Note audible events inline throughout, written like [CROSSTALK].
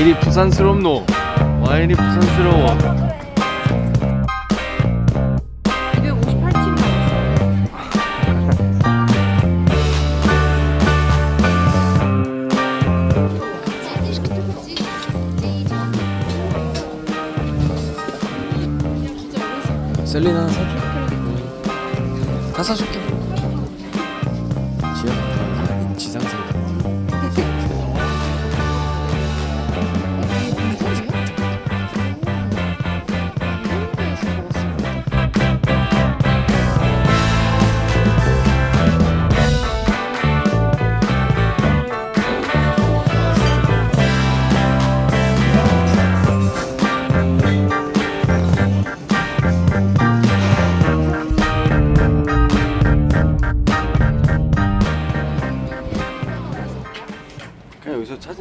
이리 부산스럽노? 와 이리 부산스러워 258팀 나왔어요. 셀리나 하나 사줘 다 사줄게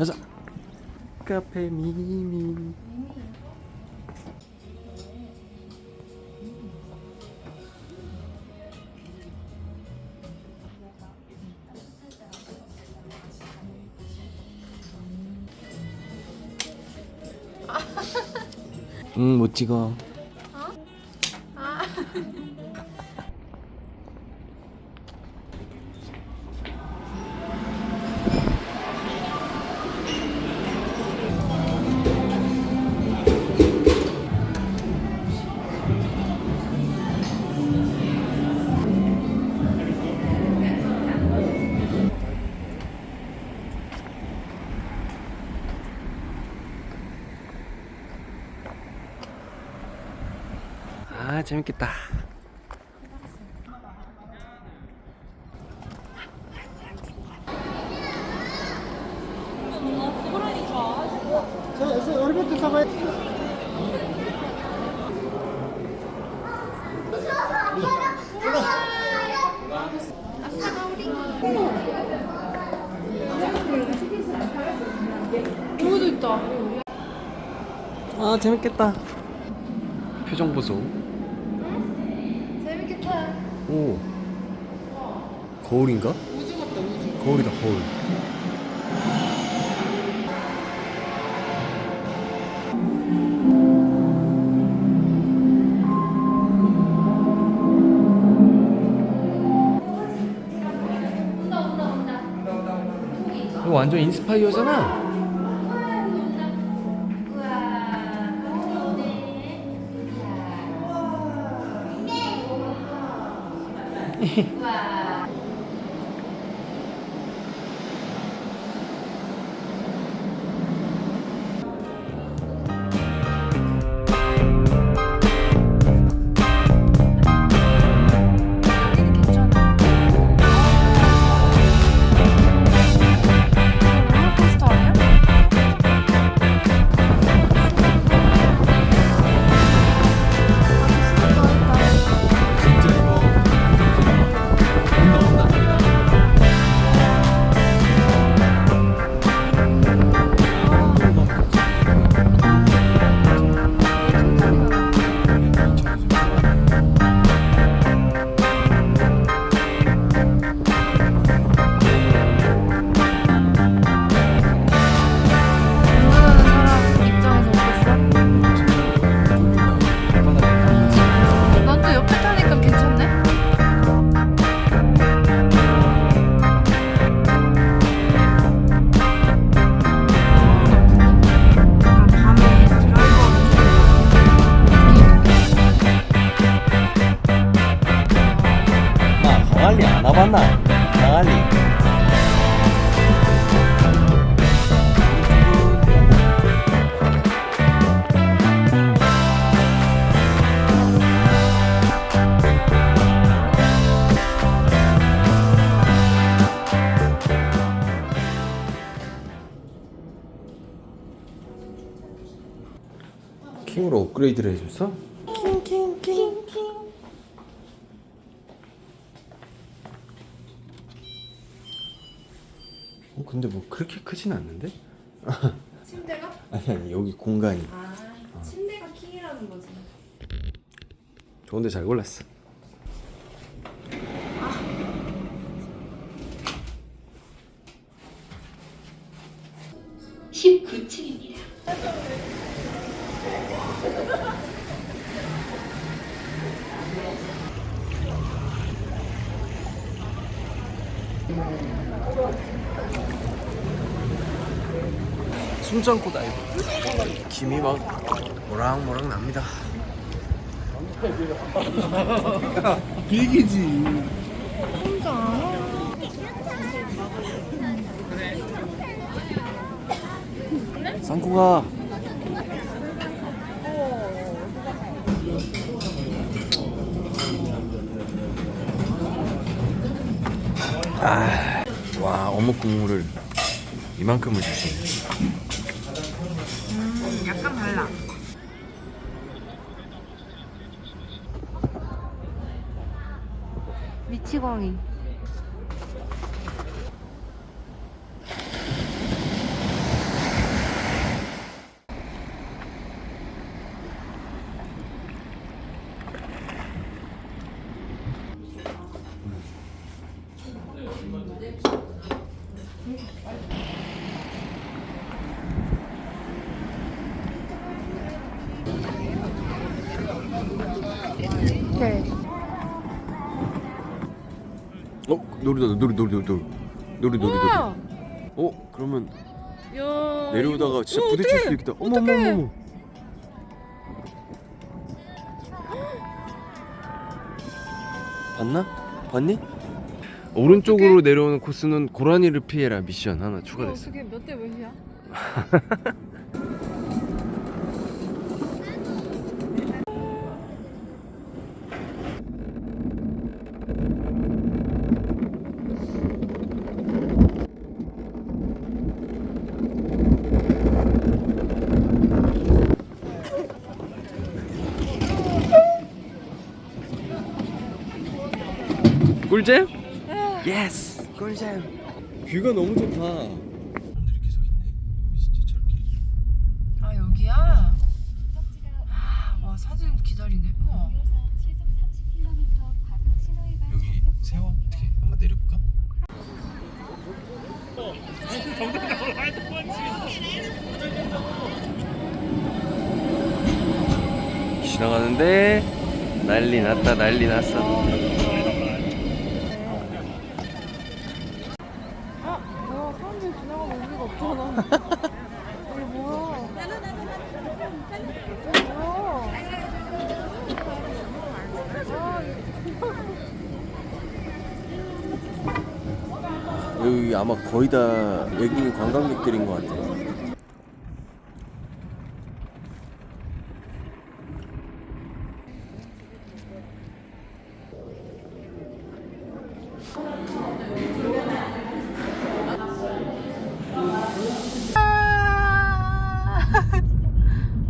가자. 카페 미미. 응, 못 찍어. 아, 재밌겠다. 저기도 있다. 아, 재밌겠다. 표정 보소. 오. 거울인가? 우주 같다, 우주. 거울이다, 거울. 이거 완전 인스파이어잖아. 여 [LAUGHS] 킹으로 업그레이드를 해줬어? 어, 근데 뭐 그렇게 크진 않는데? [LAUGHS] 침대가? 아니 아니 여기 공간이 아 침대가 킹이라는 거지. 좋은데 잘 골랐어. 숨장고 다이브. 김이 막 모락모락 납니다. 비기지. 쌍콩아. 아, 와 어묵 국물을 이만큼을 주시네. 약간 달라. 미치광이. 네. 어 놀이다 놀이 놀이 놀이 놀이 놀이 놀이 놀이. 우와! 어 그러면 야. 내려오다가 진짜 어, 부딪힐 어떡해. 수 있겠다. 어머 어머 어떡해. 어머. 봤나? 봤니? 오른쪽으로 내려오는 코스는 고라니를 피해라 미션 하나 추가됐어. 어떻게 몇 대 몇이야? [LAUGHS] 꿀잼? 예스 꿀잼. 뷰가 너무 좋다. 이렇게 서 있네. 진짜 저렇게. 아 여기야? 아, 와 사진 기다리네. 우와. 여기 세워 어떻게 한번 내려볼까? 지나가는데 난리 났다 난리 났어. 아 뭐야 사람들이 지나가면 의미가 없잖아. 이게 뭐야? 이게 뭐야? 아마 거의 다 외국인 관광객들인 것 같아.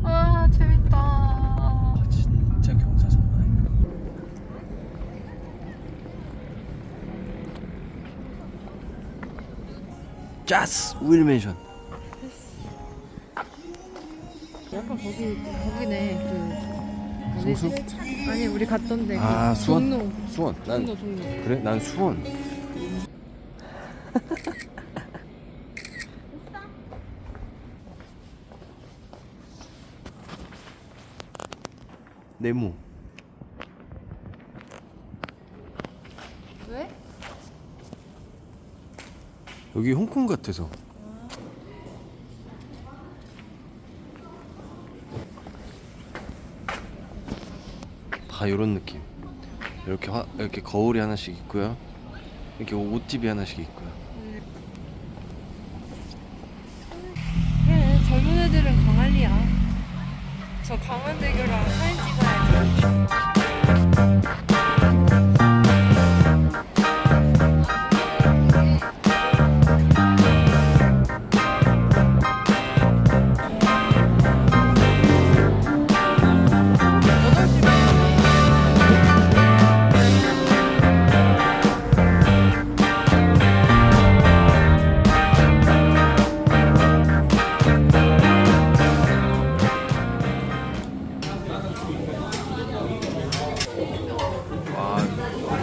아 재밌다. 아, 진짜 경사장난 아니야. 짜스 우일 맨션. 약간 거기 거기네 그 성수? 어디지? 아니 우리 갔던데 아, 그 수원? 종로 수원. 난 종로 종로 그래? 난 수원. [LAUGHS] 네모. 여기 홍콩 같아서. 다 이런 느낌. 이렇게 화, 이렇게 거울이 하나씩 있고요. 이렇게 옷집이 하나씩 있고요. 그래 젊은 애들은 광안리야 저강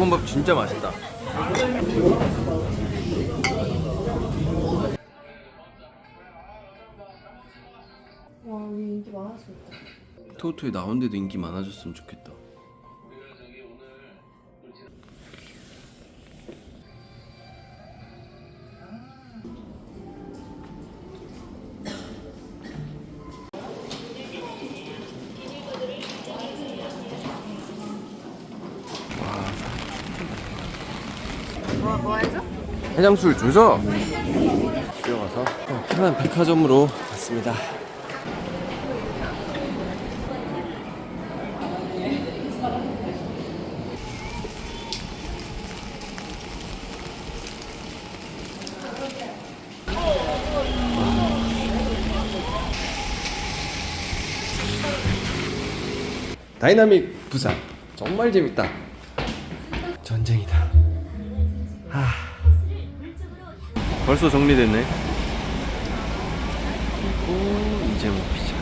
볶음밥 진짜 맛있다. 와 여기 인기 많았어. 토토에 나온 데도 인기 많아졌으면 좋겠다. 해장술 주죠? 뛰어가서 어, 편한 백화점으로 갔습니다. 다이나믹 부산 정말 재밌다. 벌써 정리됐네. 그리고 이제 뭐 피자.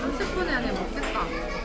한 10분 안에 먹겠다.